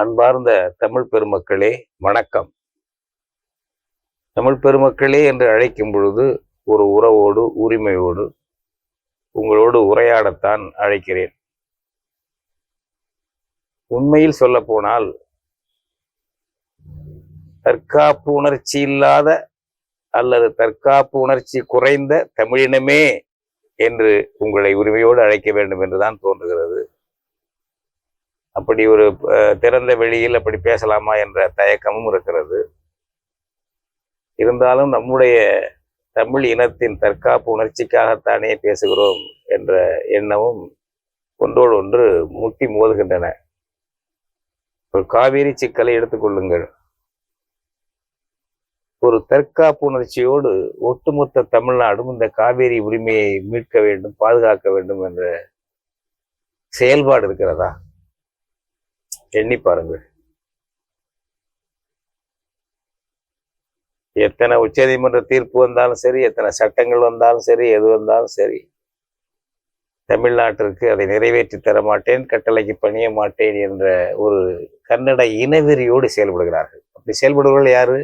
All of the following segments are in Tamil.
அன்பார்ந்த தமிழ் பெருமக்களே வணக்கம். தமிழ் பெருமக்களே என்று அழைக்கும் பொழுது ஒரு உறவோடு உரிமையோடு உங்களோடு உரையாடத்தான் அழைக்கிறேன். உண்மையில் சொல்ல போனால் தற்காப்பு உணர்ச்சி இல்லாத அல்லது தற்காப்பு உணர்ச்சி குறைந்த தமிழினமே என்று உங்களை உரிமையோடு அழைக்க வேண்டும் என்றுதான் தோன்றுகிறது. அப்படி ஒரு திறந்த வெளியில் அப்படி பேசலாமா என்ற தயக்கமும் இருக்கிறது. இருந்தாலும் நம்முடைய தமிழ் இனத்தின் தற்காப்பு உணர்ச்சிக்காகத்தானே பேசுகிறோம் என்ற எண்ணமும் ஒன்றோடு ஒன்று முட்டி மோதுகின்றன. ஒரு காவேரி சிக்கலை எடுத்துக்கொள்ளுங்கள் ஒரு தற்காப்பு உணர்ச்சியோடு ஒட்டுமொத்த தமிழ்நாடும் இந்த காவேரி உரிமையை மீட்க வேண்டும் பாதுகாக்க வேண்டும் என்ற செயல்பாடு இருக்கிறதா? எண்ணி பாருங்கள். எத்தனை உச்சநீதிமன்ற தீர்ப்பு வந்தாலும் சரி எத்தனை சட்டங்கள் வந்தாலும் சரி எது வந்தாலும் சரி தமிழ்நாட்டிற்கு அதை நிறைவேற்றி தர மாட்டேன் கட்டளைக்கு பணிய மாட்டேன் என்ற ஒரு கன்னட இனவெறியோடு செயல்படுகிறார்கள். அப்படி செயல்படுபவர்கள் யாரு?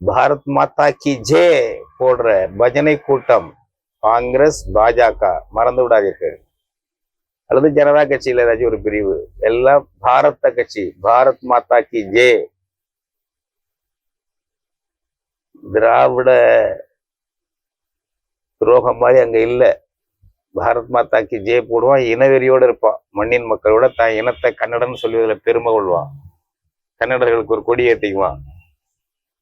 பாரத் மாதா கி ஜே போடுற பஜனை கூட்டம் காங்கிரஸ் பாஜக. மறந்து விடாதீர்கள். அல்லது ஜனதா கட்சியில ஏதாச்சும் ஒரு பிரிவு. எல்லாம் பாரத கட்சி பாரத் மாதா கி ஜே. திராவிட துரோகம் மாதிரி அங்க இல்ல. பாரத் மாதா கி ஜே போடுவான் இனவெறியோடு இருப்பான். மண்ணின் மக்களோட தான் இனத்தை கன்னடன்னு சொல்லுவதில் பெருமை கொள்வான். கன்னடர்களுக்கு ஒரு கொடி ஏற்றிக்குவான்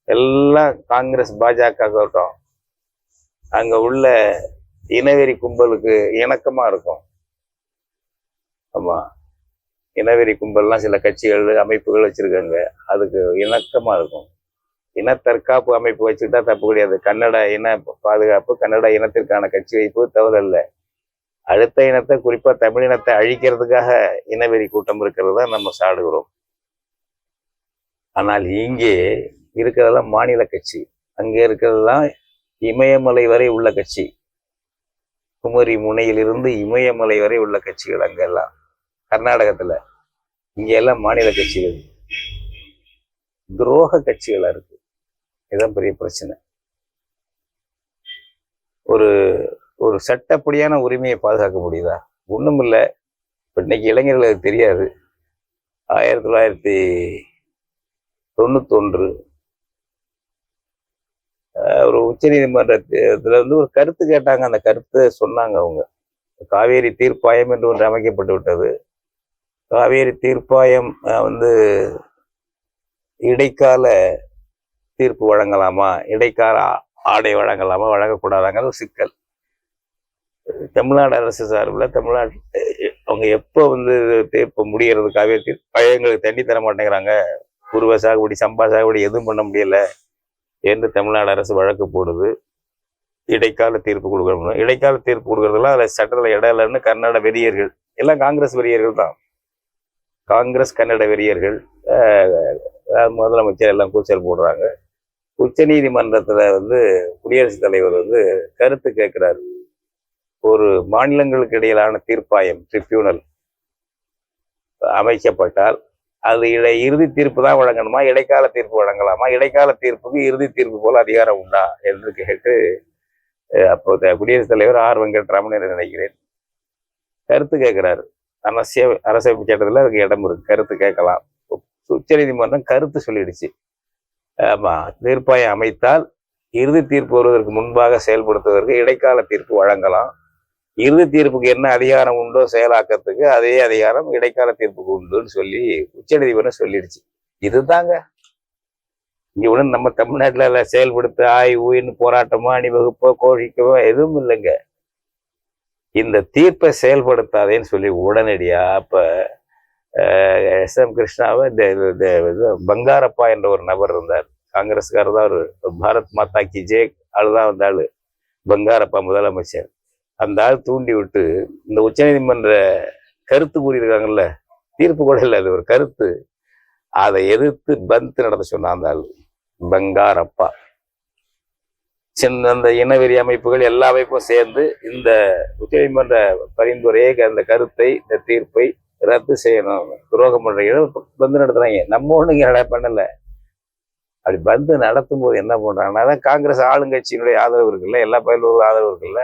எல்லாம் காங்கிரஸ் பாஜக கூட்டம் அங்க உள்ள இனவெறி கும்பலுக்கு இணக்கமா இருக்கும். ஆமா. இனவெறி கும்பல்லாம் சில கட்சிகள் அமைப்புகள் வச்சிருக்காங்க. அதுக்கு இணக்கமா இருக்கும். இன தற்காப்பு அமைப்பு வச்சுக்கிட்டா தப்பு கிடையாது. கன்னட இன பாதுகாப்பு கன்னட இனத்திற்கான கட்சி வைப்பு தவறல்ல. அடுத்த இனத்தை குறிப்பா தமிழ் இனத்தை அழிக்கிறதுக்காக இனவெறி கூட்டம் இருக்கிறது தான் நம்ம சாடுகிறோம். ஆனால் இங்கே இருக்கிறதெல்லாம் மாநில கட்சி. அங்கே இருக்கிறதெல்லாம் இமயமலை வரை உள்ள கட்சி. குமரி முனையிலிருந்து இமயமலை வரை உள்ள கட்சிகள் அங்கெல்லாம். கர்நாடகத்துல. இங்க எல்லாம் மாநில கட்சிகள். துரோக கட்சிகளா இருக்கு. இதுதான் பெரிய பிரச்சனை. ஒரு ஒரு சட்டப்படியான உரிமையை பாதுகாக்க முடியுதா? ஒன்றும் இல்லை இப்ப இன்னைக்கு இளைஞர்களுக்கு தெரியாது. ஆயிரத்தி தொள்ளாயிரத்தி தொண்ணூத்தொன்று ஒரு உச்ச உச்சநீதிமன்றத்துல வந்து ஒரு கருத்து கேட்டாங்க. அந்த கருத்தை சொன்னாங்க அவங்க. காவேரி தீர்ப்பாயம் என்று ஒன்று அமைக்கப்பட்டு விட்டது. காவேரி தீர்ப்பாயம் வந்து இடைக்கால தீர்ப்பு வழங்கலாமா? இடைக்கால ஆ- ஆடை வழங்கலாமா? வழங்கக்கூடாதாங்கிற ஒரு சிக்கல். தமிழ்நாடு அரசு சார்பில் தமிழ்நாட்டு அவங்க எப்போ வந்து தீர்ப்பு முடியறது காவேரி தீர்ப்பு எங்களுக்கு தண்ணி தர மாட்டேங்கிறாங்க குருவை சாகுபடி சம்பா சாகுபடி எதுவும் பண்ண முடியல. என்று தமிழ்நாடு அரசு வழக்கு போடுது. இடைக்கால தீர்ப்பு கொடுக்கணும். இடைக்கால தீர்ப்பு கொடுக்கறதுலாம் அதில் சட்டத்தில் இடம் இல்லைன்னு கன்னட வெறியர்கள் எல்லாம் காங்கிரஸ் வெறியர்கள் தான். காங்கிரஸ் கன்னட வெறியர்கள் முதலமைச்சர் எல்லாம் கூச்சல் போடுறாங்க. உச்ச நீதிமன்றத்தில் வந்து குடியரசுத் தலைவர் வந்து கருத்து கேட்குறாரு. ஒரு மாநிலங்களுக்கு இடையிலான தீர்ப்பாயம் ட்ரிபியூனல் அமைக்கப்பட்டால் அது இடை இறுதி தீர்ப்பு தான் வழங்கணுமா? இடைக்கால தீர்ப்பு வழங்கலாமா? இடைக்கால தீர்ப்புக்கு இறுதி தீர்ப்பு போல அதிகாரம் உண்டா? என்று கேட்டு அப்போ குடியரசுத் தலைவர் ஆர் வெங்கட்ராமன் என்று நினைக்கிறேன். கருத்து கேட்கிறாரு. அரசிய அரசமைப்பு சட்டத்தில் அதுக்கு இடம் இருக்கு. கருத்து கேட்கலாம். உச்சநீதிமன்றம் கருத்து சொல்லிடுச்சு. ஆமா தீர்ப்பாயம் அமைத்தால் இறுதி தீர்ப்பு வருவதற்கு முன்பாக செயல்படுத்துவதற்கு இடைக்கால தீர்ப்பு வழங்கலாம். இறுதி தீர்ப்புக்கு என்ன அதிகாரம் உண்டோ செயலாக்கத்துக்கு அதே அதிகாரம் இடைக்கால தீர்ப்புக்கு உண்டுன்னு சொல்லி உச்சநீதிமன்றம் சொல்லிடுச்சு. இதுதாங்க. இங்க ஒண்ணு நம்ம தமிழ்நாட்டுல செயல்படுத்த ஆய் ஊயின்னு போராட்டமோ அணிவகுப்போ கோழிக்கவோ எதுவும் இல்லைங்க. இந்த தீர்ப்பை செயல்படுத்தாதேன்னு சொல்லி உடனடியா அப்ப எஸ். எம். கிருஷ்ணாவை பங்காரப்பா என்ற ஒரு நபர் இருந்தார். காங்கிரஸ்காரர் தான் ஒரு பாரத் மாதா கி ஜே ஆள் தான் வந்தாள். பங்காரப்பா முதலமைச்சர். அந்த ஆள் தூண்டி விட்டு இந்த உச்சநீதிமன்ற கருத்து கூறியிருக்காங்கல்ல தீர்ப்பு கூட இல்லை அது ஒரு கருத்து. அதை எதிர்த்து பந்த் நடத்த சொன்னான் அந்த ஆள் பங்காரப்பா. சின்ன அந்த இனவெறி அமைப்புகள் எல்லா அமைப்பும் சேர்ந்து இந்த உச்சநீதிமன்ற பரிந்துரையை அந்த கருத்தை இந்த தீர்ப்பை ரத்து செய்யணும். துரோகம் பண்றீங்க பந்து நடத்துறாங்க. நம்ம ஒன்றும் இங்கே பண்ணல. அப்படி பந்து நடத்தும் போது என்ன பண்றாங்கன்னா அதான் காங்கிரஸ் ஆளுங்கட்சியினுடைய ஆதரவு இருக்குல்ல எல்லா பயிலும் ஆதரவு இருக்குல்ல.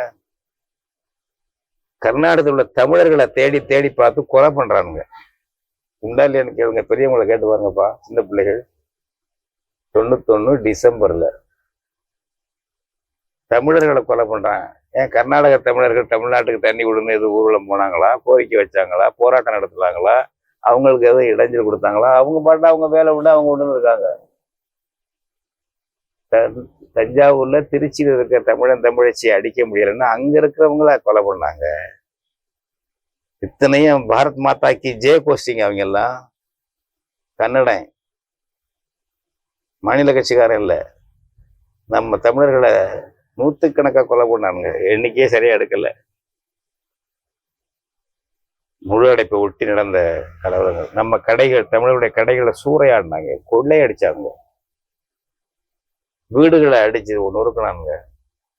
கர்நாடகத்தில் உள்ள தமிழர்களை தேடி தேடி பார்த்து கொலை பண்றானுங்க. உண்டா இல்லையான்னு கேளுங்க. பெரியவங்களை கேட்டு பாருங்கப்பா சின்ன பிள்ளைகள். தொண்ணூத்தொன்னு டிசம்பர்ல. தமிழர்களை கொலை பண்றாங்க. ஏன் கர்நாடக தமிழர்கள் தமிழ்நாட்டுக்கு தண்ணி விடுன்னு எது ஊர்வலம் போனாங்களா? கோரிக்கை வச்சாங்களா? போராட்டம் நடத்துனாங்களா? அவங்களுக்கு எதுவும் இடைஞ்சல் கொடுத்தாங்களா? அவங்க பாட்டு அவங்க வேலை விட அவங்க விடுன்னு இருக்காங்க. தஞ்சாவூர்ல திருச்சியில் இருக்க தமிழன் தமிழச்சியை அடிக்க முடியலைன்னா அங்க இருக்கிறவங்களா கொலை பண்ணாங்க? இத்தனையும் பாரத் மாதாக்கு ஜெய கோஷ்டிங்க அவங்க எல்லாம் கன்னடன் மாநில கட்சிக்காரன் இல்ல. நம்ம தமிழர்களை நூத்துக்கணக்கா கொலை பண்ணானுங்க. எண்ணிக்கையே சரியா எடுக்கல. முழு அடைப்பை ஒட்டி நடந்த கலவரங்கள். நம்ம கடைகள் தமிழருடைய கடைகளை சூறையாடினாங்க. கொள்ளையடிச்சாங்க வீடுகளை அடிச்சு நொறுக்கினானுங்க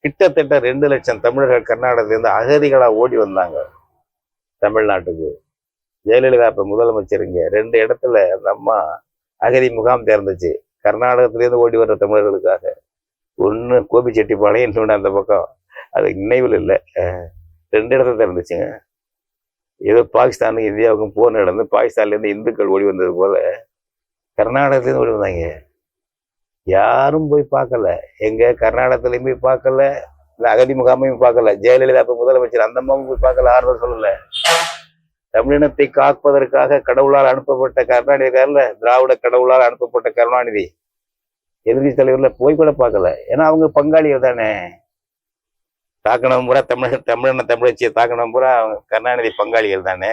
கிட்டத்தட்ட ரெண்டு லட்சம் தமிழர்கள் கர்நாடகத்திலேருந்து அகதிகளா ஓடி வந்தாங்க. தமிழ்நாட்டுக்கு. ஜெயலலிதா இப்ப முதலமைச்சருங்க ரெண்டு இடத்துல அந்த அம்மா அகதி முகாம் திறந்துச்சு. கர்நாடகத்திலேருந்து ஓடி வர்ற தமிழர்களுக்காக. ஒன்று கோபிச்செட்டிப்பாளையம் இன்னொன்று அந்த பக்கம். அது நினைவில் இல்லை. ரெண்டு இடத்துல திறந்துச்சுங்க. ஏதோ பாகிஸ்தானுக்கு இந்தியாவுக்கும் போர் நடந்து பாகிஸ்தான்லேருந்து இந்துக்கள் ஓடி வந்தது போல கர்நாடகத்துலேருந்து ஓடி வந்தாங்க. யாரும் போய் பார்க்கல. எங்க கர்நாடகத்திலையும் போய் பார்க்கல. இந்த அகதி முகாமையும் பார்க்கல. ஜெயலலிதா இப்போ முதலமைச்சர் அந்த அம்மாவும் போய் பார்க்கல ஆர்வம் சொல்லல. தமிழினத்தை காப்பதற்காக கடவுளால் அனுப்பப்பட்ட கருணாநிதி திராவிட கடவுளால் அனுப்பப்பட்ட கருணாநிதி. எதிர்கட்சி தலைவர்ல போய் கூட பார்க்கல. ஏன்னா அவங்க பங்காளிகள் தானே. தாக்கணும் பூரா தமிழக தமிழன தமிழச்சியை தாக்கணும் பூரா அவங்க கருணாநிதி பங்காளிகள் தானே.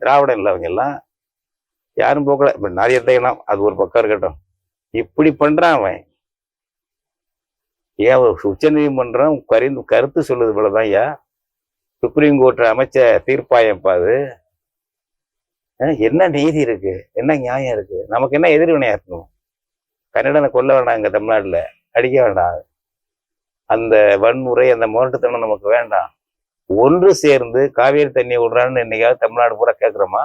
திராவிடம் இல்லை அவங்க எல்லாம். யாரும் போக்கல இப்போ நிறைய தைக்கலாம் அது ஒரு பக்கம் இருக்கட்டும். இப்படி பண்றான் அவன்? ஏன் உச்ச நீதிமன்றம் கரிந்து கருத்து சொல்லுது போலதான் ஐயா. சுப்ரீம் கோர்ட் அமைச்ச தீர்ப்பாயம் பாது என்ன நீதி இருக்கு? என்ன நியாயம் இருக்கு? நமக்கு என்ன எதிர்வினையா இருக்கணும்? கன்னடனை கொல்ல வேண்டாம் இங்க தமிழ்நாட்டுல. அடிக்க வேண்டாம். அந்த வன்முறை அந்த முரட்டுத்தனம் நமக்கு வேண்டாம். ஒன்று சேர்ந்து காவேரி தண்ணி விடுறான்னு என்னைக்காவது தமிழ்நாடு பூரா கேட்குறோமா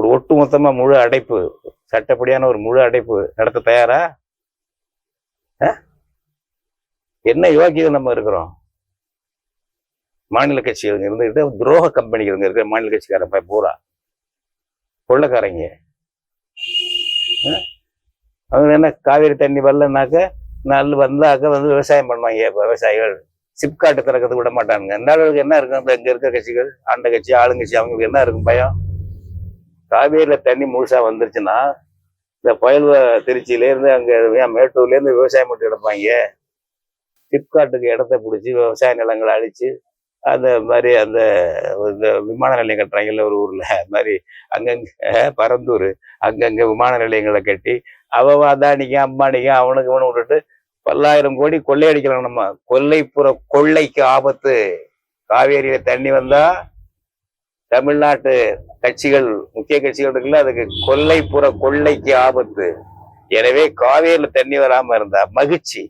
ஒரு ஒட்டுமொத்தமாக முழு அடைப்பு சட்டப்படியான ஒரு முழு அடைப்பு நடத்த தயாரா? என்ன யோக்கியம் நம்ம இருக்கிறோம்? மாநில கட்சிகள் இருந்துகிட்டு துரோக கம்பெனிகள் இருக்கிற மாநில கட்சிக்காரன் பூரா. கொள்ளக்காரங்க. அவங்க என்ன காவேரி தண்ணி வரலனாக்க நல்ல வந்தாக்க வந்து விவசாயம் பண்ணுவாங்க விவசாயிகள். சிப்காட்டு திறக்கிறது விட மாட்டானுங்க. இந்த அளவுக்கு என்ன இருக்கும் இந்த இங்க இருக்க கட்சிகள்? ஆண்ட கட்சி ஆளுங்கட்சி அவங்களுக்கு என்ன இருக்கும் பயம்? காவேரியில தண்ணி முழுசா வந்துருச்சுன்னா இந்த புயல் திருச்சியிலேருந்து அங்கே ஏன் மேட்டூர்லேருந்து விவசாயம் மட்டும் எடுப்பாங்க சிப்காட்டுக்கு இடத்த பிடிச்சி விவசாய நிலங்களை அழிச்சு அந்த மாதிரி அந்த இந்த விமான நிலையம் கட்டுறாங்கல்ல ஒரு ஊரில். அது மாதிரி அங்கங்கே பரந்தூர் அங்கங்கே விமான நிலையங்களை கட்டி அவன் அதானிக்கு அம்பானிக்கு அவனுக்கு இவனு விட்டுட்டு பல்லாயிரம் கோடி கொள்ளையடிக்கலாம் நம்ம. கொல்லைப்புற கொள்ளைக்கு ஆபத்து. காவேரியில தண்ணி வந்தால் தமிழ்நாட்டு கட்சிகள் முக்கிய கட்சிகள் இருக்குல்ல அதுக்கு கொல்லைப்புற கொள்ளைக்கு ஆபத்து. எனவே காவேரியில தண்ணி வராம இருந்தா மகிழ்ச்சி.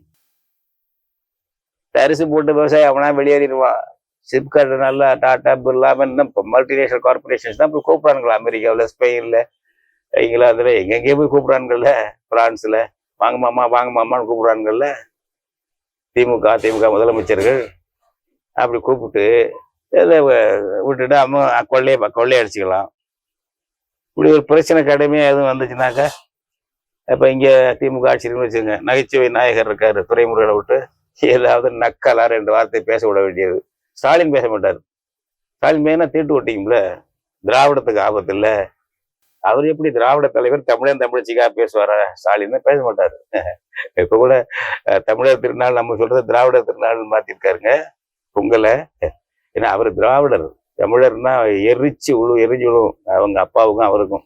தரிசு போட்டு விவசாயம் அவனா வெளியேறிடுவான். சிப்காட் நல்லா டாடா இல்லாம இன்னும் இப்போ மல்டிநேஷனல் கார்பரேஷன்ஸ் தான் போய் கூப்பிட்றானுங்களா அமெரிக்காவில் ஸ்பெயினில். இங்கிலாந்துல எங்கெங்கேயோ போய் கூப்பிடுறாங்கல்ல பிரான்ஸ்ல. வாங்க மாமா வாங்க மாமான்னு கூப்பிட்றானுங்கல்ல திமுக திமுக முதலமைச்சர்கள் அப்படி கூப்பிட்டு இதை வ- விட்டுட்டு அம்மா கொள்ளையை கொள்ளையடிச்சுக்கலாம் இப்படி ஒரு பிரச்சனை கடுமையாக எதுவும் வந்துச்சுனாக்கா இப்போ இங்கே திமுக ஆட்சி இருக்குன்னு வச்சுங்க நகைச்சுவை நாயகர் இருக்கார் துறைமுருகனை விட்டு ஏதாவது நக்கலா ரெண்டு வார்த்தை பேச விட வேண்டியது. ஸ்டாலின் பேச மாட்டார். ஸ்டாலின் மெயினாக தீட்டு ஓட்டிக்கும்ல திராவிடத்துக்கு ஆபத்து இல்லை. அவர் எப்படி திராவிட தலைவர் தமிழன் தமிழச்சிக்காக பேசுவாரா? ஸ்டாலின் பேச மாட்டார். இப்போ கூட தமிழர் திருநாள் நம்ம சொல்றது திராவிட திருநாள் மாத்திருக்காருங்க. பொங்கலை. ஏன்னா அவர் திராவிடர். தமிழர்னா எரிச்சு விழு எரிஞ்சு விழும் அவங்க அப்பாவுக்கும் அவருக்கும்.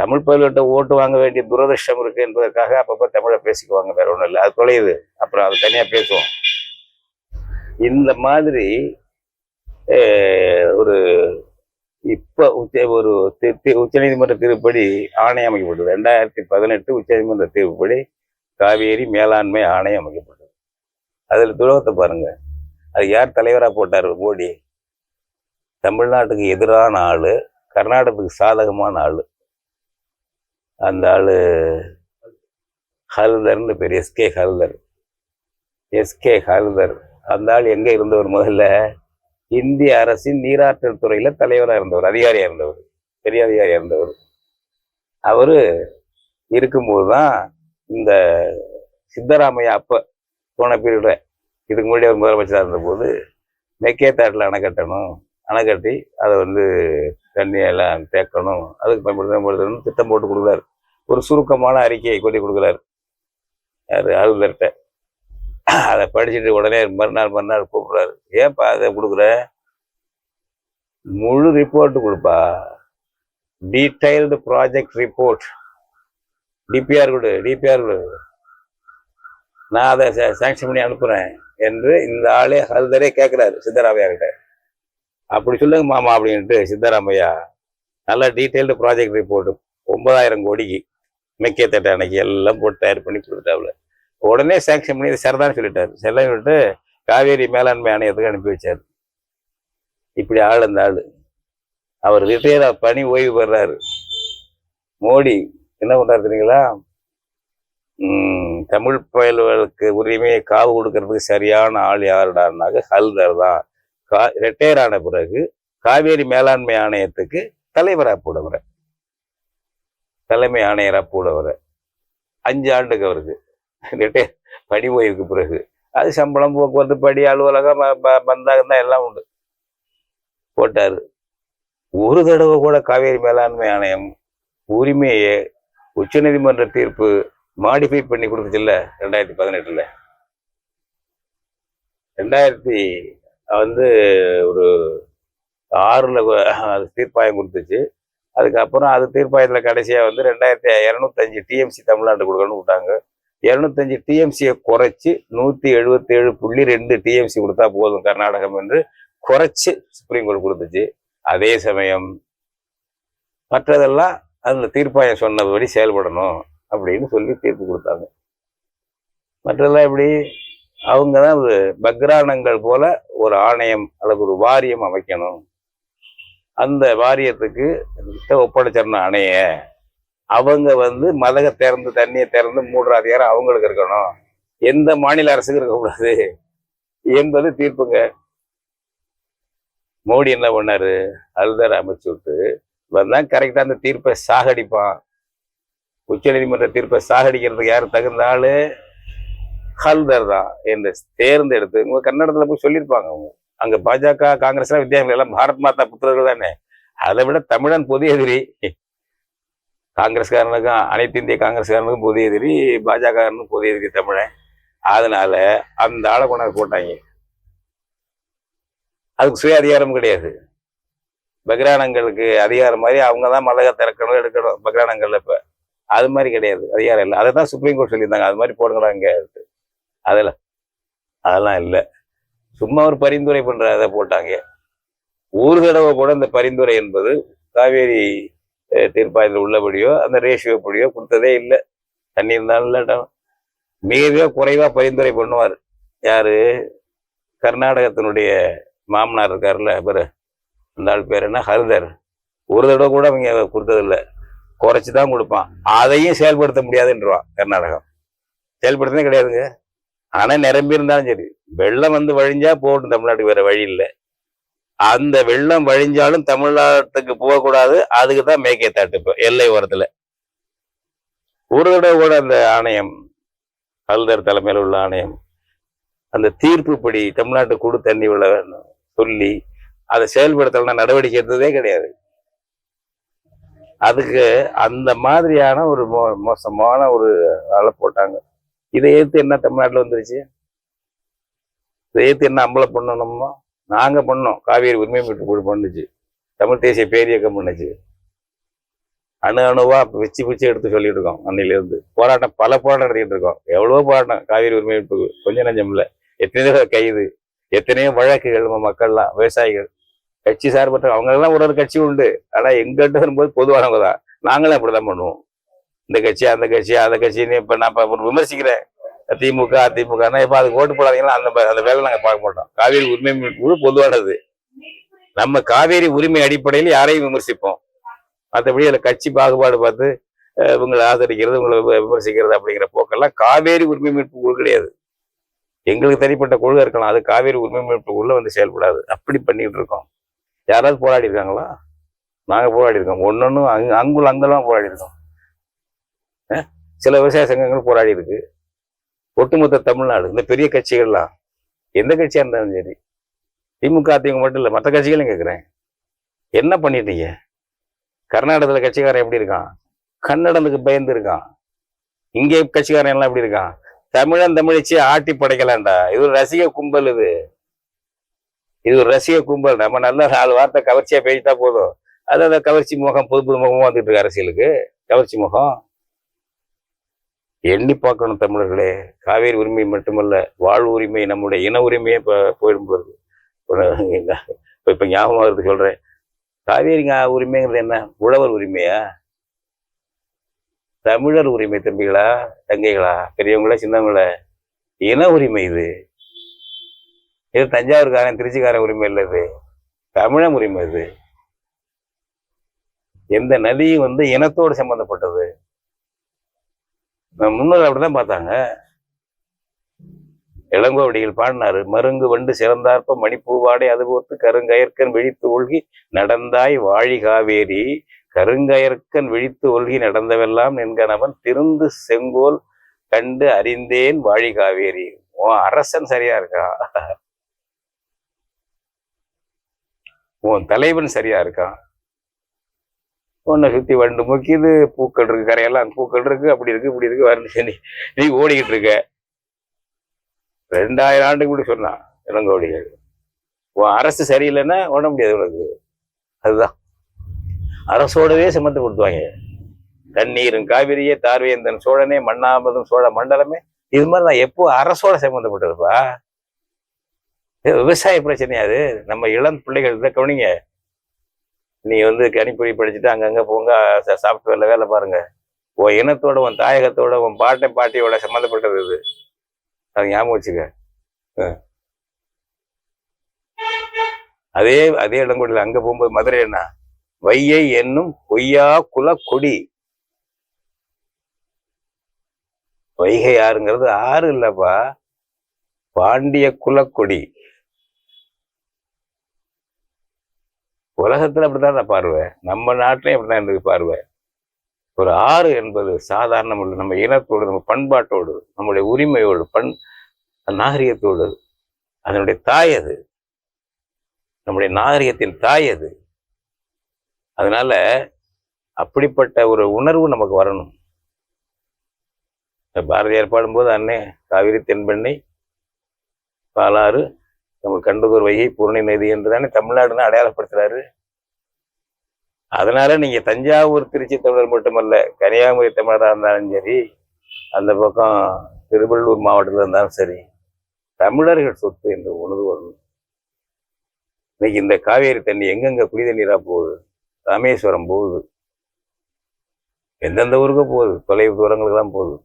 தமிழ் பயில்கிட்ட ஓட்டு வாங்க வேண்டிய துரதிருஷ்டம் இருக்கு என்பதற்காக அப்பப்போ தமிழை பேசிக்குவாங்க வேற ஒன்றும் இல்லை. அது தொலையுது. அப்புறம் அது தனியா பேசுவோம். இந்த மாதிரி ஒரு இப்ப உச்ச ஒரு உச்சநீதிமன்ற தீர்ப்புப்படி ஆணையம் அமைக்கப்பட்டது. ரெண்டாயிரத்தி பதினெட்டு உச்சநீதிமன்ற தீர்ப்புப்படி காவேரி மேலாண்மை ஆணையம் அமைக்கப்பட்டது. அதில் துரோகத்தை பாருங்க. அது யார் தலைவரா போட்டார் மோடி? தமிழ்நாட்டுக்கு எதிரான ஆளு கர்நாடகத்துக்கு சாதகமான ஆளு. அந்த ஆளு ஹல்தர்னு பேர் எஸ்கே ஹல்தர். எஸ்கே ஹல்தர். அந்த ஆள் எங்க இருந்தவர் முதல்ல? இந்திய அரசின் நீராற்றல் துறையில தலைவராக இருந்தவர் அதிகாரியாக இருந்தவர் பெரிய அதிகாரியாக இருந்தவர். அவரு இருக்கும்போது தான் இந்த சித்தராமையா அப்ப போன பீரியட்ல இதுக்கு முன்னாடி அவர் முதலமைச்சராக இருந்தபோது மெக்கேத்தாட்டில் அணை கட்டணும் அணை கட்டி அதை வந்து தண்ணியெல்லாம் தேக்கணும் அதுக்கு பயன்படுத்தணும் திட்டம் போட்டு கொடுக்குறாரு. ஒரு சுருக்கமான அறிக்கையை கொண்டு கொடுக்குறாரு. யார்? ஆளுநர்கிட்ட அதை படிச்சுட்டு உடனே மறுநாள் மறுநாள் கூப்பிட்றாரு. ஏன்ப்பா அதை கொடுக்குற? முழு ரிப்போர்ட்டு கொடுப்பா. டீடைல்டு ப்ராஜெக்ட் ரிப்போர்ட் டிபிஆர் கொடு டிபிஆர் கொடு. நான் அதை சேங்ஷன் பண்ணி அனுப்புகிறேன் என்று இந்த ஆளே ஹல்தரே கேட்குறாரு சித்தராமையா கிட்ட அப்படி சொல்லுங்க மாமா அப்படின்ட்டு சித்தராமையா நல்லா டீட்டெயில்டு ப்ராஜெக்ட் ரிப்போர்ட் ஒன்பதாயிரம் கோடிக்கு மெக்கிய தட்டை அன்னைக்கு எல்லாம் போட்டு தயார் பண்ணி கொடுத்துட்டாப்புல உடனே சாங்ஷன் பண்ணி இது சரிதான் சொல்லிட்டாரு. செல்லம் விட்டு காவேரி மேலாண்மை ஆணையத்துக்கு அனுப்பி வச்சார். இப்படி ஆள் அந்த ஆள். அவர் ரிட்டையர் பணி ஓய்வு பெறாரு மோடி என்ன பண்றாரு தெரியுங்களா? தமிழ் பயல்களுக்கு உரிமையை காவு கொடுக்கறதுக்கு சரியான ஆள் யாருடான்னாக்க ஹல்தர் தான். கா ரிட்டையர் ஆன பிறகு காவேரி மேலாண்மை ஆணையத்துக்கு தலைவரா போடுவர தலைமை ஆணையரா போடுவர அஞ்சு ஆண்டுக்கு அவருக்கு. ரிட்டையர் படி ஓய்வுக்கு பிறகு. அது சம்பளம் போக்குவரத்து படி அலுவலகம் ப- தான் எல்லாம் உண்டு. போட்டாரு. ஒரு தடவை கூட காவேரி மேலாண்மை ஆணையம் உரிமையை உச்சநீதிமன்ற தீர்ப்பு மாடிஃபை பண்ணி கொடுத்துச்சுல்ல ரெண்டாயிரத்தி பதினெட்டுல. ரெண்டாயிரத்தி வந்து ஒரு ஆறுல அது தீர்ப்பாயம் கொடுத்துச்சு. அதுக்கப்புறம் அது தீர்ப்பாயத்தில் கடைசியா வந்து ரெண்டாயிரத்தி இரநூத்தஞ்சு டிஎம்சி தமிழ்நாடு கொடுக்கணும்னு விட்டாங்க. இரநூத்தஞ்சு டிஎம்சியை குறைச்சு நூத்தி எழுபத்தி ஏழு புள்ளி ரெண்டு டிஎம்சி கொடுத்தா போதும் கர்நாடகம் என்று குறைச்சு சுப்ரீம் கோர்ட் கொடுத்துச்சு. அதே சமயம் மற்றதெல்லாம் அந்த தீர்ப்பாயம் சொன்னபடி செயல்படணும். அப்படின்னு சொல்லி தீர்ப்பு கொடுத்தாங்க. மற்றெல்லாம் எப்படி? அவங்க தான் ஒரு பக்ரானங்கள் போல ஒரு ஆணையம் அல்லது ஒரு வாரியம் அமைக்கணும். அந்த வாரியத்துக்கு ஒப்படைச்சிடணும் அணைய அவங்க வந்து மதக திறந்து தண்ணியை திறந்து மூடுற அதிகாரம் அவங்களுக்கு இருக்கணும். எந்த மாநில அரசுக்கு இருக்கக்கூடாது என்பது தீர்ப்புங்க. மோடி என்ன பண்ணாரு? அல்தர் அமைச்சு விட்டு வந்தான் கரெக்டா அந்த தீர்ப்பை சாகடிப்பான். உச்சநீதிமன்ற தீர்ப்பை சாகடிக்கிறதுக்கு யார் தகுந்த ஆளு? ஹல்தர் தான். என்று தேர்ந்தெடுத்து உங்க கன்னடத்துல போய் சொல்லியிருப்பாங்க அவங்க. அங்க பாஜக காங்கிரஸ் வித்தியாசங்கள் எல்லாம் பாரத் மாதா புத்திரர்கள் தானே. அதை விட தமிழன் பொது எதிரி. காங்கிரஸ்காரனுக்கும் அனைத்து இந்திய காங்கிரஸ்காரனுக்கும் பொது எதிரி பாஜகனுக்கும் பொது எதிரி தமிழன். அதனால அந்த ஆளை கொண்டாந்து போட்டாங்க. அதுக்கு சுய அதிகாரம் கிடையாது. பக்ரானங்களுக்கு அதிகாரம் மாதிரி அவங்க தான் மலக திறக்கணும் எடுக்கணும். பக்ரானங்கள்ல இப்போ. அது மாதிரி கிடையாது. அதிகாரம் இல்லை. அதை தான் சுப்ரீம் கோர்ட் சொல்லியிருந்தாங்க. அது மாதிரி போடுங்கடா இங்கே. அதில் அதெல்லாம் இல்லை. சும்மா ஒரு பரிந்துரை பண்ணுற அதை போட்டாங்க. ஒரு தடவை கூட இந்த பரிந்துரை என்பது காவேரி தீர்ப்பாயத்தில் உள்ளபடியோ அந்த ரேஷியோ படியோ கொடுத்ததே இல்லை. தண்ணி இருந்தாலும் இல்லாட்டும் மிகவே குறைவாக பரிந்துரை பண்ணுவார். யாரு? கர்நாடகத்தினுடைய மாமனார் இருக்கார்ல பேர் அந்த ஆள் பேர் என்ன? ஹரிதர். ஒரு தடவை கூட அவங்க கொடுத்ததில்ல. குறைச்சி தான் கொடுப்பான். அதையும் செயல்படுத்த முடியாதுன்றான் கர்நாடகம். செயல்படுத்தவே கிடையாதுங்க. ஆனா நிரம்பி இருந்தாலும் சரி. வெள்ளம் வந்து வழிஞ்சா போகட்டும் தமிழ்நாட்டுக்கு வேற வழி இல்லை. அந்த வெள்ளம் வழிஞ்சாலும் தமிழ்நாட்டுக்கு போகக்கூடாது. அதுக்கு தான் மேக்கே தாட்டு இப்போ எல்லை ஓரத்துல. ஒரு தடவை கூட அந்த ஆணையம் ஹல்தர் தலைமையில் உள்ள ஆணையம் அந்த தீர்ப்புப்படி தமிழ்நாட்டுக்கு கொடு தண்ணி விழ சொல்லி அதை செயல்படுத்தலாம் நடவடிக்கை எடுத்ததே கிடையாது. அதுக்கு அந்த மாதிரியான ஒரு மோ மோசமான ஒரு ஆளை போட்டாங்க. இதை ஏத்து என்ன தமிழ்நாட்டுல வந்துருச்சு? இதை ஏத்து என்ன அம்பலம் பண்ணணுமோ? நாங்க பண்ணோம். காவேரி உரிமை மீட்டு கூட பண்ணுச்சு. தமிழ் தேசிய பேரியக்கம் பண்ணுச்சு. அணு அணுவா பிச்சு பிச்சு எடுத்து சொல்லிட்டு இருக்கோம் அன்னையில இருந்து போராட்டம் பல போராட்டம் நடத்திட்டு இருக்கோம். எவ்வளவோ போராட்டம் காவேரி உரிமை மீட்புக்கு கொஞ்சம் நஞ்சம் இல்லை எத்தனையோ கைது எத்தனையோ வழக்குகள் நம்ம மக்கள்லாம் விவசாயிகள். கட்சி சார்பற்ற அவங்கெல்லாம் ஒரு ஒரு கட்சி உண்டு. ஆனா எங்கிட்ட வரும்போது பொதுவானவங்க தான். நாங்களும் அப்படிதான் பண்ணுவோம். இந்த கட்சி அந்த கட்சி அந்த கட்சின்னு இப்ப நான் இப்போ விமர்சிக்கிறேன். திமுக அதிமுகனா இப்ப அதுக்கு ஓட்டு போடாதீங்கன்னா அந்த அந்த வேலை நாங்க பார்க்க மாட்டோம். காவேரி உரிமை குழு பொதுவானது. நம்ம காவேரி உரிமை அடிப்படையில் யாரையும் விமர்சிப்போம். மற்றபடி அதில் கட்சி பாகுபாடு பார்த்து இவங்களை ஆதரிக்கிறது உங்களை விமர்சிக்கிறது அப்படிங்கிற போக்கெல்லாம் காவேரி உரிமை மீட்பு குழு கிடையாது. எங்களுக்கு தனிப்பட்ட கொள்கை இருக்கலாம். அது காவேரி உரிமை மீட்பு குழுல வந்து செயல்படாது. அப்படி பண்ணிட்டு இருக்கோம். யாராவது போராடி இருக்காங்களா? நாங்கள் போராடி இருக்கோம். ஒன்று ஒன்றும் அங் அங்குள்ள அங்கெல்லாம் போராடி இருக்கோம். சில விவசாய சங்கங்கள் போராடி இருக்கு. ஒட்டுமொத்த தமிழ்நாடு இந்த பெரிய கட்சிகள்லாம் எந்த கட்சியாக இருந்தாலும் சரி திமுக அதிமுக மட்டும் இல்லை மற்ற கட்சிகளையும் கேட்குறேன் என்ன பண்ணிட்டீங்க? கர்நாடகத்தில் கட்சிக்காரன் எப்படி இருக்கான்? கன்னடனுக்கு பயந்து இருக்கான். இங்கே கட்சிக்காரன் எல்லாம் எப்படி இருக்கான்? தமிழன் தமிழிச்சு ஆட்டி படைக்கலாம்டா. இது ஒரு ரசிக கும்பல் இது. இது ஒரு ரசிக கும்பல். நம்ம நல்லா நாலு வார்த்தை கவர்ச்சியா பேசிட்டா போதும். அது அந்த கவர்ச்சி முகம் புது புது முகமும் வந்துட்டு இருக்கு அரசியலுக்கு. கவர்ச்சி முகம். எண்ணி பார்க்கணும் தமிழர்களே. காவேரி உரிமை மட்டுமல்ல வாழ் உரிமை நம்முடைய இன உரிமையே இப்போ போயிடும் போகுது இப்போ இப்போ ஞாபகம் வருது சொல்றேன். காவேரி ஞா- உரிமைங்கிறது என்ன? உழவர் உரிமையா? தமிழர் உரிமை தம்பிகளா தங்கைகளா? பெரியவங்களா சின்னவங்களா? இன உரிமை இது. இது தஞ்சாவூர்காரன் திருச்சிக்காரன் உரிமை இல்லை இது. தமிழன் உரிமை இது. எந்த நதியும் வந்து இனத்தோடு சம்பந்தப்பட்டது. நம்ம அப்படிதான் பார்த்தாங்க. இளங்கோவடிகள் பாடினாரு மருங்கு வண்டு சிறந்தார்ப்ப மணிப்பூவாடை அதுபோத்து கருங்கயற்கன் விழித்து ஒழுகி நடந்தாய் வாழி காவேரி. கருங்கயற்கன் விழித்து ஒழுகி நடந்தவெல்லாம் என்கணவன் திருந்து செங்கோல் கண்டு அறிந்தேன் வாழி காவேரி. உன் அரசன் சரியா இருக்கா? உன் தலைவன் சரியா இருக்கான் உன்னை சுத்தி வண்டு முக்கியது பூக்கள் இருக்கு கரையெல்லாம் பூக்கள் இருக்கு அப்படி இருக்கு இப்படி இருக்கு வரணும் சரி நீ ஓடிக்கிட்டு இருக்க. ரெண்டாயிரம் ஆண்டுக்கு இப்படி சொன்னான் இளங்கோடிகள் உன் அரசு சரியில்லைன்னா ஓட முடியாது உனக்கு. அதுதான். அரசோடவே சம்மந்தப்படுத்துவாங்க தண்ணீரும் காவிரியே தார்வேந்தன் சோழனே மண்ணாமதும் சோழ மண்டலமே. இது மாதிரி நான் எப்போ அரசோட சம்மந்தப்பட்டதுப்பா விவசாய பிரச்சனையா அது? நம்ம இளம் பிள்ளைகள் தான் கவனிங்க. நீ வந்து கணிப்பொறி படிச்சுட்டு அங்கங்க போங்க சாஃப்ட்வேர்ல வேலை பாருங்க. உன் இனத்தோட உன் தாயகத்தோட உன் பாட்டை பாட்டியோட சம்மந்தப்பட்டது இது. அது ஞாபகம் வச்சுக்க. அஹ். அதே அதே இடங்கூடல அங்க போகும்போது மதுரை என்ன? வையை என்னும் பொய்யா குல கொடி. வைகை ஆறுங்கிறது ஆறு இல்லப்பா. பாண்டிய குலக்கொடி உலகத்துல அப்படித்தான் நான் பார்வை. நம்ம நாட்டிலையும் அப்படிதான் இருந்தது பார்வை. ஒரு ஆறு என்பது சாதாரணம் இல்லை நம்ம இனத்தோடு நம்ம பண்பாட்டோடு நம்முடைய உரிமையோடு பண் நாகரிகத்தோடு. அதனுடைய தாய் அது. நம்முடைய நாகரிகத்தின் தாய் அது. அதனால அப்படிப்பட்ட ஒரு உணர்வு நமக்கு வரணும். பாரதியார் பாடும்போது அண்ணே காவிரி தென்பெண்ணை பாலாறு நம்ம கண்டுகூர் வைகை பூரணி நதி என்று தானே தமிழ்நாடுன்னு அடையாளப்படுத்துறாரு. அதனால நீங்க தஞ்சாவூர் திருச்சி தமிழர் மட்டுமல்ல கன்னியாகுமரி தமிழராக இருந்தாலும் சரி அந்த பக்கம் திருவள்ளூர் மாவட்டத்தில் இருந்தாலும் சரி தமிழர்கள் சொத்து என்று உணர்வு வரணும் இன்னைக்கு இந்த காவேரி தண்ணி எங்கெங்க புனித நீராக போகுது? ராமேஸ்வரம் போகுது. எந்தெந்த ஊருக்கு போகுது? தொலைவு தூரங்களுக்கு தான் போகுது.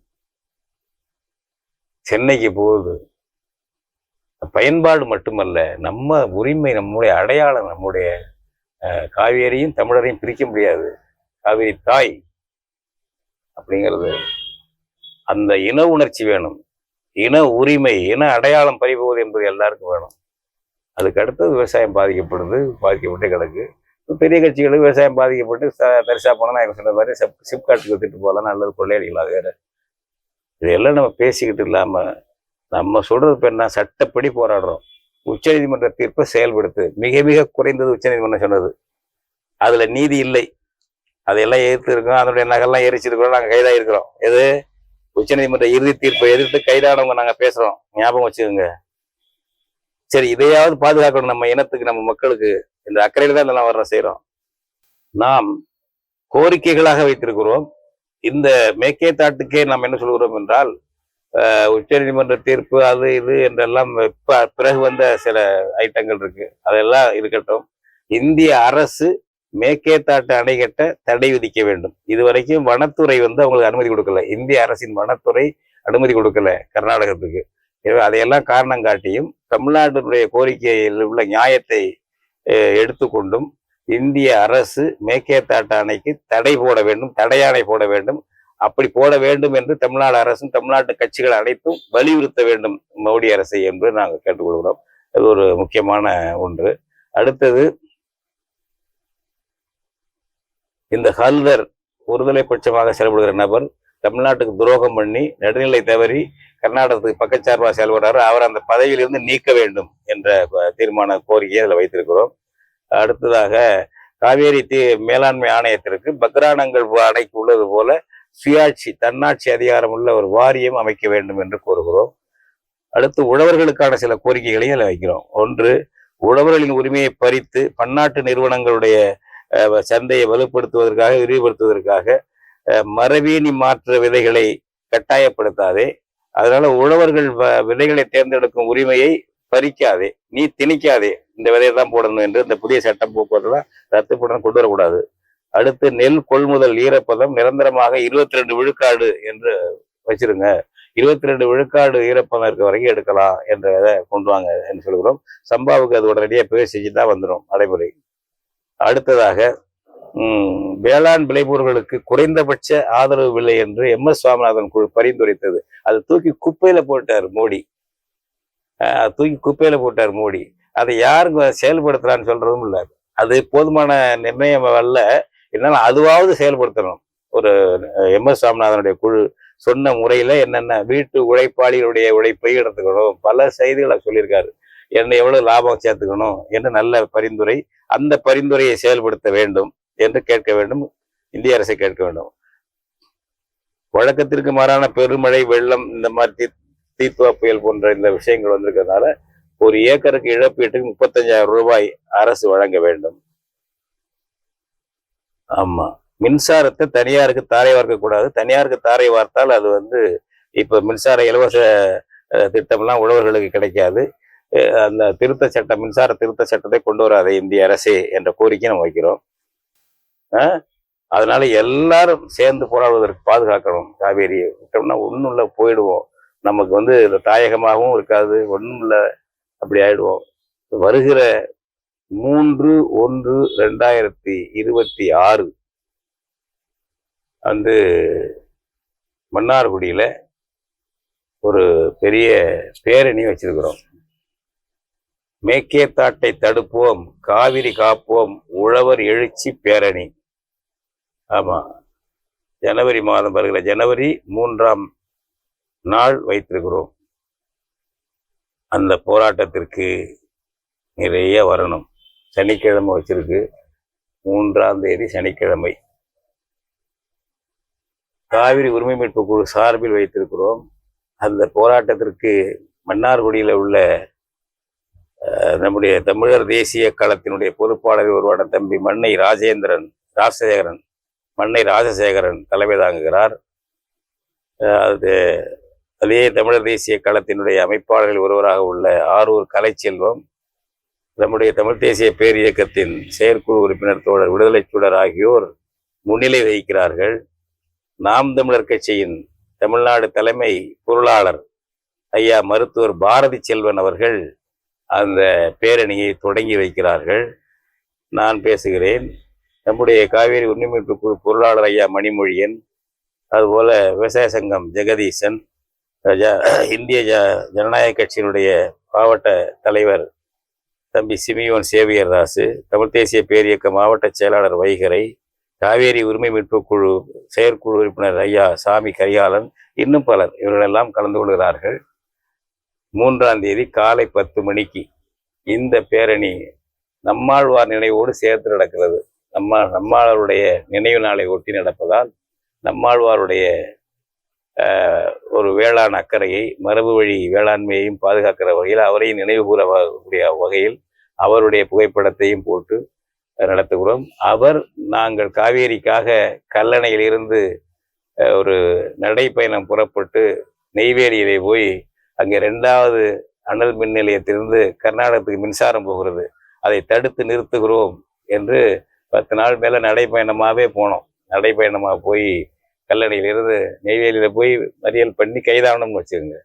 சென்னைக்கு போகுது. பயன்பாடு மட்டுமல்ல நம்ம உரிமை நம்முடைய அடையாளம் நம்முடைய அஹ், காவேரியும் தமிழரையும் பிரிக்க முடியாது. காவேரி தாய் அப்படிங்கிறது. அந்த இன உணர்ச்சி வேணும். இன உரிமை இன அடையாளம் பறிபோவது என்பது எல்லாருக்கும் வேணும். அதுக்கு அடுத்தது விவசாயம் பாதிக்கப்படுது பாதிக்கப்பட்டே கிடக்கு. பெரிய கட்சிகளுக்கு விவசாயம் பாதிக்கப்பட்டு பெருசாக போனால் நான் சொன்ன மாதிரி சிப் சிப்காட்டுக்கு வித்துட்டு போகலாம் நல்லது கொள்ளையடிக்கலாம் வேற. இதெல்லாம் நம்ம பேசிக்கிட்டு இல்லாம நம்ம சொல்றது இப்போ என்ன? சட்டப்படி போராடுறோம். உச்சநீதிமன்ற தீர்ப்பை செயல்படுத்து. மிக மிக குறைந்தது உச்சநீதிமன்றம் சொன்னது. அதுல நீதி இல்லை. அதையெல்லாம் எதிர்த்து இருக்கோம் அதனுடைய நகெல்லாம் எரிச்சிருக்கிறோம். நாங்கள் கைதா இருக்கிறோம் எது உச்சநீதிமன்ற இறுதி தீர்ப்பை எதிர்த்து கைதானவங்க நாங்கள் பேசுறோம். ஞாபகம் வச்சுக்கோங்க. சரி இதையாவது பாதுகாக்கணும். நம்ம இனத்துக்கு நம்ம மக்களுக்கு. இந்த அக்கறையில தான் இதெல்லாம் வர்ற செய்கிறோம் நாம் கோரிக்கைகளாக வைத்திருக்கிறோம். இந்த மேக்கே தாட்டுக்கே நாம் என்ன சொல்கிறோம் என்றால் உச்சநீதிமன்ற தீர்ப்பு அது இது என்றெல்லாம் இப்ப பிறகு வந்த சில ஐட்டங்கள் இருக்கு. அதெல்லாம் இருக்கட்டும். இந்திய அரசு மேக்கேத்தாட்டு அணை கட்ட தடை விதிக்க வேண்டும். இதுவரைக்கும் வனத்துறை வந்து அவங்களுக்கு அனுமதி கொடுக்கல. இந்திய அரசின் வனத்துறை அனுமதி கொடுக்கல கர்நாடகத்துக்கு. எனவே அதையெல்லாம் காரணம் காட்டியும் தமிழ்நாட்டினுடைய கோரிக்கையில் உள்ள நியாயத்தை எடுத்துக்கொண்டும் இந்திய அரசு மேற்கேத்தாட்டு அணைக்கு தடை போட வேண்டும் தடையாணை போட வேண்டும். அப்படி போட வேண்டும் என்று தமிழ்நாடு அரசும் தமிழ்நாட்டு கட்சிகள் அனைத்தும் வலியுறுத்த வேண்டும் மோடி அரசை என்று நாங்கள் கேட்டுக்கொள்கிறோம். அது ஒரு முக்கியமான ஒன்று. அடுத்தது இந்த ஹல்தர் ஒருதலை பட்சமாக செயல்படுகிற நபர் தமிழ்நாட்டுக்கு துரோகம் பண்ணி நடுநிலை தவறி கர்நாடகத்துக்கு பக்கச்சார்பாக செயல்படுறாரு. அவர் அந்த பதவியிலிருந்து நீக்க வேண்டும் என்ற தீர்மான கோரிக்கையை அதில் வைத்திருக்கிறோம். அடுத்ததாக காவேரி தீ மேலாண்மை ஆணையத்திற்கு பக்ரானங்கள் அணைக்கு உள்ளது போல சுயாட்சி தன்னாட்சி அதிகாரம் உள்ள ஒரு வாரியம் அமைக்க வேண்டும் என்று கோருகிறோம் அடுத்து உழவர்களுக்கான சில கோரிக்கைகளையும் அதில் வைக்கிறோம். ஒன்று உழவர்களின் உரிமையை பறித்து பன்னாட்டு நிறுவனங்களுடைய சந்தையை வலுப்படுத்துவதற்காக விரிவுபடுத்துவதற்காக அஹ், மரபீனி மாற்ற விதைகளை கட்டாயப்படுத்தாதே அதனால உழவர்கள் வ- விதைகளை தேர்ந்தெடுக்கும் உரிமையை பறிக்காதே நீ திணிக்காதே இந்த விதையை தான் போடணும் என்று இந்த புதிய சட்டம் போக்குவரத்துலாம் ரத்து பண்ண கொண்டு வரக்கூடாது. அடுத்து நெல் கொள்முதல் ஈரப்பதம் நிரந்தரமாக இருபத்தி ரெண்டு விழுக்காடு என்று வச்சிருங்க. இருபத்தி ரெண்டு விழுக்காடு ஈரப்பதம் இருக்க வரைக்கும் எடுக்கலாம் என்ற இதை கொண்டு வாங்க என்று சொல்கிறோம் சம்பாவுக்கு அது உடனடியாக பேசிச்சு செஞ்சு தான் வந்துடும் நடைமுறை. அடுத்ததாக வேளாண் விளைபொருட்களுக்கு குறைந்தபட்ச ஆதரவு விலை என்று எம் எஸ் சுவாமிநாதன் குழு பரிந்துரைத்தது. அதை தூக்கி குப்பையில போட்டார் மோடி. தூக்கி குப்பையில போட்டார் மோடி. அதை யாருங்க செயல்படுத்தலான்னு சொல்றதும் இல்லை. அது போதுமான நிர்ணயம் அல்ல. இருந்தாலும் அதுவாவது செயல்படுத்தணும். ஒரு எம் எஸ் சாமிநாதனுடைய குழு சொன்ன முறையில என்னென்ன வீட்டு உழைப்பாளிகளுடைய உழைப்பை எடுத்துக்கணும். பல செய்திகளை சொல்லியிருக்காரு. என்ன எவ்வளவு லாபம் சேர்த்துக்கணும்? என்று நல்ல பரிந்துரை? அந்த பரிந்துரையை செயல்படுத்த வேண்டும் என்று கேட்க வேண்டும். இந்திய அரசை கேட்க வேண்டும். வழக்கத்திற்கு மாறான பெருமழை வெள்ளம் இந்த மாதிரி தீ தீத்துவா புயல் போன்ற இந்த விஷயங்கள் வந்திருக்கிறதுனால ஒரு ஏக்கருக்கு இழப்பீட்டுக்கு முப்பத்தஞ்சாயிரம் ரூபாய் அரசு வழங்க வேண்டும். ஆமா. மின்சாரத்தை தனியாருக்கு தாரை வார்க்க கூடாது. தனியாருக்கு தாரை வார்த்தால் அது வந்து இப்ப மின்சார இலவச திட்டம்லாம் உழவர்களுக்கு கிடைக்காது. அந்த திருத்த சட்டம் மின்சார திருத்த சட்டத்தை கொண்டு வராத இந்திய அரசே என்ற கோரிக்கை நம்ம வைக்கிறோம். அதனால எல்லாரும் சேர்ந்து போராடுவதற்கு பாதுகாக்கணும். காவேரியை விட்டோம்னா ஒன்றும் இல்லை போயிடுவோம். நமக்கு வந்து தாயகமாகவும் இருக்காது ஒன்றும் இல்லை அப்படி ஆயிடுவோம். வருகிற மூன்று ஒன்று ரெண்டாயிரத்தி இருபத்தி ஆறு. வந்து மன்னார்குடியில ஒரு பெரிய பேரணி வச்சிருக்கிறோம். மேக்கேத்தாட்டை தடுப்போம் காவிரி காப்போம் உழவர் எழுச்சி பேரணி. ஆமா. ஜனவரி மாதம் வருகிற ஜனவரி மூன்றாம் நாள் வைத்திருக்கிறோம். அந்த போராட்டத்திற்கு நிறைய வரணும். சனிக்கிழமை வச்சிருக்கு. மூன்றாம் தேதி சனிக்கிழமை. காவிரி உரிமை மீட்பு குழு சார்பில் வைத்திருக்கிறோம். அந்த போராட்டத்திற்கு மன்னார்குடியில் உள்ள நம்முடைய தமிழர் தேசிய களத்தினுடைய பொறுப்பாளர் ஒருவான தம்பி மன்னை ராஜேந்திரன் ராஜசேகரன் மன்னை ராஜசேகரன் தலைமை தாங்குகிறார். அது அதே தமிழர் தேசிய களத்தினுடைய அமைப்பாளர்கள் ஒருவராக உள்ள ஆரூர் கலைச்செல்வம். நம்முடைய தமிழ் தேசிய பேரியக்கத்தின் செயற்குழு உறுப்பினர் தோழர் விடுதலை சூழர் ஆகியோர் முன்னிலை வகிக்கிறார்கள். நாம் தமிழர் கட்சியின் தமிழ்நாடு தலைமை பொருளாளர் ஐயா மருத்துவர் பாரதி செல்வன் அவர்கள் அந்த பேரணியை தொடங்கி வைக்கிறார்கள். நான் பேசுகிறேன். நம்முடைய காவேரி உரிமைப்பு குழு பொருளாளர் ஐயா மணிமொழியன் அதுபோல விவசாய சங்கம் ஜெகதீசன் இந்திய ஜ ஜனநாயக கட்சியினுடைய மாவட்ட தலைவர் தம்பி சிமியோன் சேவியர் ராசு தமிழ் தேசிய பேரியக்க மாவட்ட செயலாளர் வைகரை காவேரி உரிமை மீட்பு குழு செயற்குழு உறுப்பினர் ஐயா சாமி கரிகாலன் இன்னும் பலர். இவர்களெல்லாம் கலந்து கொள்கிறார்கள். மூன்றாம் தேதி காலை பத்து மணிக்கு இந்த பேரணி நம்மாழ்வார் நினைவோடு சேர்த்து நடக்கிறது. நம்ம நம்மாழ்வாருடைய நினைவு நாளை ஒட்டி நடப்பதால் நம்மாழ்வாருடைய ஒரு வேளாண் அக்கறையை மரபு வழி வேளாண்மையையும் பாதுகாக்கிற வகையில் அவரையும் நினைவு கூறக்கூடிய வகையில் அவருடைய புகைப்படத்தையும் போட்டு நடத்துகிறோம். அவர் நாங்கள் காவேரிக்காக கல்லணையிலிருந்து ஒரு நடைப்பயணம் புறப்பட்டு நெய்வேலியிலே போய் அங்கே ரெண்டாவது அனல் மின் நிலையத்திலிருந்து கர்நாடகத்துக்கு மின்சாரம் போகிறது. அதை தடுத்து நிறுத்துகிறோம் என்று பத்து நாள் மேலே நடைப்பயணமாகவே போனோம். நடைப்பயணமாக போய் கல்லணையிலிருந்து நெய்வேலியில போய் மறியல் பண்ணி கைதானம்னு வச்சுருங்க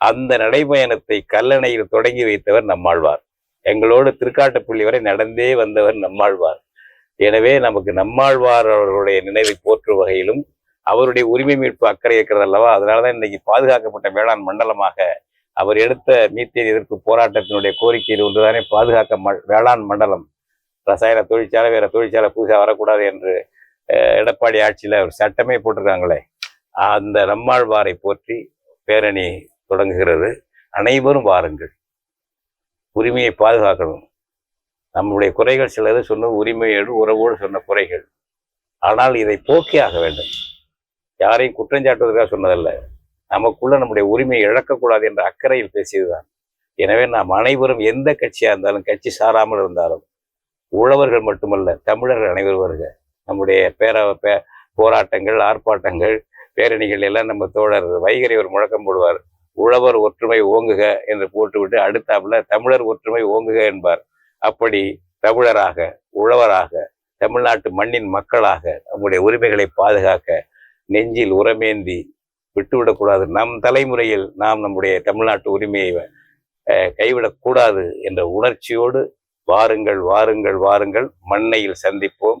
அந்த நடைபயணத்தை கல்லணையில் தொடங்கி வைத்தவர் நம்மாழ்வார். எங்களோடு திருக்காட்டுப்புள்ளி வரை நடந்தே வந்தவர் நம்மாழ்வார். எனவே நமக்கு நம்மாழ்வார் அவர்களுடைய நினைவை போற்றும் வகையிலும் அவருடைய உரிமை மீட்பு அக்கறை இருக்கிறது அல்லவா? அதனாலதான் இன்னைக்கு பாதுகாக்கப்பட்ட வேளாண் மண்டலமாக அவர் எடுத்த மீத்தேன் எதிர்ப்பு போராட்டத்தினுடைய கோரிக்கையில் ஒன்றுதானே பாதுகாக்க வேளாண் மண்டலம். ரசாயன தொழிற்சாலை வேற தொழிற்சாலை புதுசாக வரக்கூடாது என்று எடப்பாடி ஆட்சியில் ஒரு சட்டமே போட்டிருக்காங்களே அந்த நம்மாழ்வாரை போற்றி பேரணி தொடங்குகிறது. அனைவரும் வாருங்கள். உரிமையை பாதுகாக்கணும். நம்முடைய குறைகள் சிலது சொன்ன உரிமையோடு உறவோடு சொன்ன குறைகள். ஆனால் இதை போக்கியாக ஆக வேண்டும். யாரையும் குற்றஞ்சாட்டுவதற்காக சொன்னதல்ல. நமக்குள்ள நம்முடைய உரிமையை இழக்கக்கூடாது என்ற அக்கறையில் பேசியதுதான். எனவே நாம் அனைவரும் எந்த கட்சியா இருந்தாலும் கட்சி சாராமல் இருந்தாலும் உழவர்கள் மட்டுமல்ல தமிழர்கள் அனைவரும் வருக. நம்முடைய பேர பே போராட்டங்கள் ஆர்ப்பாட்டங்கள் பேரணிகள் எல்லாம் நம்ம தோழர் வைகரை ஒரு முழக்கம் போடுவார். உழவர் ஒற்றுமை ஓங்குக என்று போட்டுவிட்டு அடுத்தாப்புல தமிழர் ஒற்றுமை ஓங்குக என்பார். அப்படி தமிழராக உழவராக தமிழ்நாட்டு மண்ணின் மக்களாக நம்முடைய உரிமைகளை பாதுகாக்க நெஞ்சில் உரமேந்தி விட்டுவிடக்கூடாது நம் தலைமுறையில் நாம் நம்முடைய தமிழ்நாட்டு உரிமையை கைவிடக்கூடாது என்ற உணர்ச்சியோடு வாருங்கள் வாருங்கள் வாருங்கள். மண்ணையில் சந்திப்போம்.